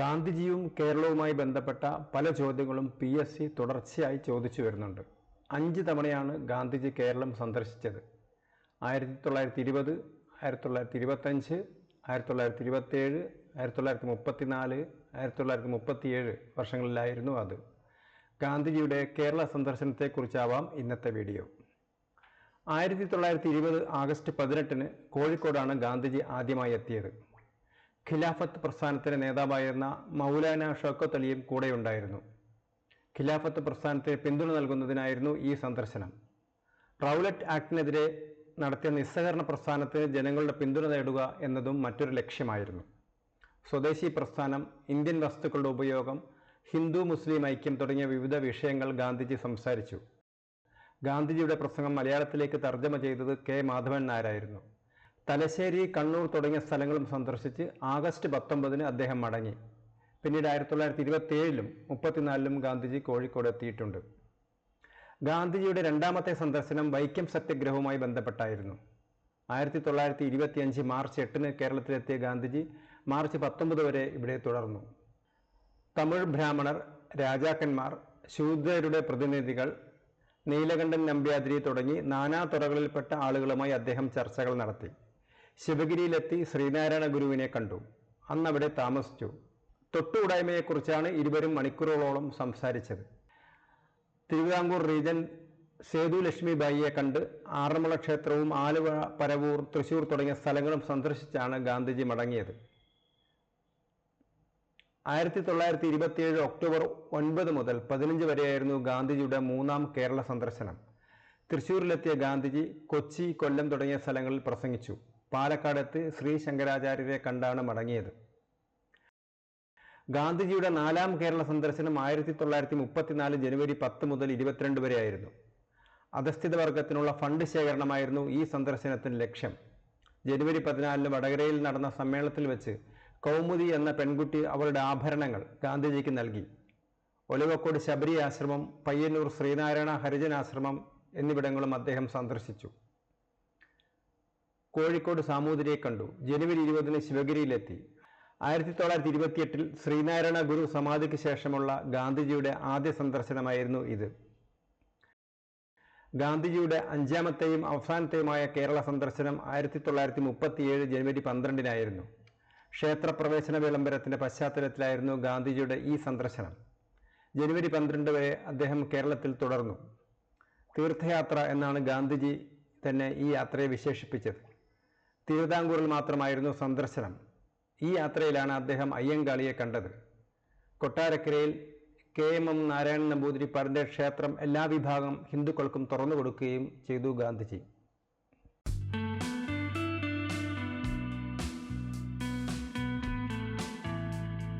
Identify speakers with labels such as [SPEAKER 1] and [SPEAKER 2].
[SPEAKER 1] ഗാന്ധിജിയും കേരളവുമായി ബന്ധപ്പെട്ട പല ചോദ്യങ്ങളും പി എസ് സി തുടർച്ചയായി ചോദിച്ചു വരുന്നുണ്ട്. അഞ്ച് തവണയാണ് ഗാന്ധിജി കേരളം സന്ദർശിച്ചത്. ആയിരത്തി തൊള്ളായിരത്തി ഇരുപത് ആയിരത്തി തൊള്ളായിരത്തി ഇരുപത്തഞ്ച് ആയിരത്തി തൊള്ളായിരത്തി ഇരുപത്തേഴ് ആയിരത്തി തൊള്ളായിരത്തി മുപ്പത്തിനാല് ആയിരത്തി തൊള്ളായിരത്തി മുപ്പത്തിയേഴ് വർഷങ്ങളിലായിരുന്നു അത്. ഗാന്ധിജിയുടെ കേരള സന്ദർശനത്തെക്കുറിച്ചാവാം ഇന്നത്തെ വീഡിയോ. ആയിരത്തി തൊള്ളായിരത്തി ഇരുപത് ആഗസ്റ്റ് പതിനെട്ടിന് കോഴിക്കോടാണ് ഗാന്ധിജി ആദ്യമായി എത്തിയത്. ഖിലാഫത്ത് പ്രസ്ഥാനത്തിന്റെ നേതാവായിരുന്ന മൗലാന ഷൗക്കത്ത് അലിയും കൂടെയുണ്ടായിരുന്നു ഖിലാഫത്ത് പ്രസ്ഥാനത്തിന് പിന്തുണ നൽകുന്നതിനായിരുന്നു ഈ സന്ദർശനം. റൗലറ്റ് ആക്ടിനെതിരെ നടത്തിയ നിസ്സഹകരണ പ്രസ്ഥാനത്തിന് ജനങ്ങളുടെ പിന്തുണ നേടുക എന്നതും മറ്റൊരു ലക്ഷ്യമായിരുന്നു. സ്വദേശി പ്രസ്ഥാനം ഇന്ത്യൻ വസ്തുക്കളുടെ ഉപയോഗം ഹിന്ദു മുസ്ലിം ഐക്യം തുടങ്ങിയ വിവിധ വിഷയങ്ങൾ ഗാന്ധിജി സംസാരിച്ചു. ഗാന്ധിജിയുടെ പ്രസംഗം മലയാളത്തിലേക്ക് തർജമ ചെയ്തത് കെ. മാധവൻ നായരായിരുന്നു. തലശ്ശേരി കണ്ണൂർ തുടങ്ങിയ സ്ഥലങ്ങളും സന്ദർശിച്ച് ആഗസ്റ്റ് പത്തൊമ്പതിന് അദ്ദേഹം മടങ്ങി. പിന്നീട് ആയിരത്തി തൊള്ളായിരത്തി ഇരുപത്തി ഏഴിലും മുപ്പത്തിനാലിലും ഗാന്ധിജി കോഴിക്കോട് എത്തിയിട്ടുണ്ട്. ഗാന്ധിജിയുടെ രണ്ടാമത്തെ സന്ദർശനം വൈക്കം സത്യഗ്രഹവുമായി ബന്ധപ്പെട്ടായിരുന്നു. ആയിരത്തി തൊള്ളായിരത്തി ഇരുപത്തിയഞ്ച് മാർച്ച് എട്ടിന് കേരളത്തിലെത്തിയ ഗാന്ധിജി മാർച്ച് പത്തൊമ്പത് വരെ ഇവിടെ തുടർന്നു. തമിഴ് ബ്രാഹ്മണർ രാജാക്കന്മാർ ശൂദ്രരുടെ പ്രതിനിധികൾ നീലകണ്ഠൻ നമ്പ്യാതിരി തുടങ്ങി നാനാ തുറകളിൽപ്പെട്ട ആളുകളുമായി അദ്ദേഹം ചർച്ചകൾ നടത്തി. ശിവഗിരിയിലെത്തി ശ്രീനാരായണ ഗുരുവിനെ കണ്ടു. അന്നവിടെ താമസിച്ചു. തൊട്ടുകൂടായ്മയെക്കുറിച്ചാണ് ഇരുവരും മണിക്കൂറുകളോളം സംസാരിച്ചത്. തിരുവിതാംകൂർ റീജൻ സേതു ലക്ഷ്മിബായിയെ കണ്ട് ആറന്മുള ക്ഷേത്രവും ആലുവ പരവൂർ തൃശൂർ തുടങ്ങിയ സ്ഥലങ്ങളും സന്ദർശിച്ചാണ് ഗാന്ധിജി മടങ്ങിയത്. ആയിരത്തി തൊള്ളായിരത്തി ഇരുപത്തിയേഴ് ഒക്ടോബർ ഒൻപത് മുതൽ പതിനഞ്ച് വരെയായിരുന്നു ഗാന്ധിജിയുടെ മൂന്നാം കേരള സന്ദർശനം. തൃശൂരിലെത്തിയ ഗാന്ധിജി കൊച്ചി കൊല്ലം തുടങ്ങിയ സ്ഥലങ്ങളിൽ പ്രസംഗിച്ചു. പാലക്കാടെത്തി ശ്രീ ശങ്കരാചാര്യരെ കണ്ടാണ് മടങ്ങിയത്. ഗാന്ധിജിയുടെ നാലാം കേരള സന്ദർശനം ആയിരത്തി തൊള്ളായിരത്തി മുപ്പത്തിനാല് ജനുവരി പത്ത് മുതൽ ഇരുപത്തിരണ്ട് വരെയായിരുന്നു അധസ്ഥിത വർഗത്തിനുള്ള ഫണ്ട് ശേഖരണമായിരുന്നു ഈ സന്ദർശനത്തിന് ലക്ഷ്യം. ജനുവരി പതിനാലിന് വടകരയിൽ നടന്ന സമ്മേളനത്തിൽ വെച്ച് കൗമുദി എന്ന പെൺകുട്ടി അവളുടെ ആഭരണങ്ങൾ ഗാന്ധിജിക്ക് നൽകി. ഒലവക്കോട് ശബരി ആശ്രമം പയ്യന്നൂർ ശ്രീനാരായണ ഹരിജൻ ആശ്രമം എന്നിവിടങ്ങളും അദ്ദേഹം സന്ദർശിച്ചു. കോഴിക്കോട് സാമൂതിരിയെ കണ്ടു. ജനുവരി ഇരുപതിന് ശിവഗിരിയിലെത്തി. ആയിരത്തി തൊള്ളായിരത്തി ഇരുപത്തിയെട്ടിൽ ശ്രീനാരായണ ഗുരു സമാധിക്ക് ശേഷമുള്ള ഗാന്ധിജിയുടെ ആദ്യ സന്ദർശനമായിരുന്നു ഇത്. ഗാന്ധിജിയുടെ അഞ്ചാമത്തെയും അവസാനത്തെയുമായ കേരള സന്ദർശനം ആയിരത്തി തൊള്ളായിരത്തി മുപ്പത്തിയേഴ് ജനുവരി പന്ത്രണ്ടിനായിരുന്നു. ക്ഷേത്രപ്രവേശന വിളംബരത്തിന്റെ പശ്ചാത്തലത്തിലായിരുന്നു ഗാന്ധിജിയുടെ ഈ സന്ദർശനം. ജനുവരി പന്ത്രണ്ട് വരെ അദ്ദേഹം കേരളത്തിൽ തുടർന്നു. തീർത്ഥയാത്ര എന്നാണ് ഗാന്ധിജി തന്നെ ഈ യാത്രയെ വിശേഷിപ്പിച്ചത്. തിരുവിതാംകൂറിൽ മാത്രമായിരുന്നു സന്ദർശനം. ഈ യാത്രയിലാണ് അദ്ദേഹം അയ്യങ്കാളിയെ കണ്ടത്. കൊട്ടാരക്കരയിൽ കെ എം എം നാരായണൻ നമ്പൂതിരിപ്പാടിന്റെ ക്ഷേത്രം എല്ലാ വിഭാഗം ഹിന്ദുക്കൾക്കും തുറന്നു കൊടുക്കുകയും ചെയ്തു ഗാന്ധിജി.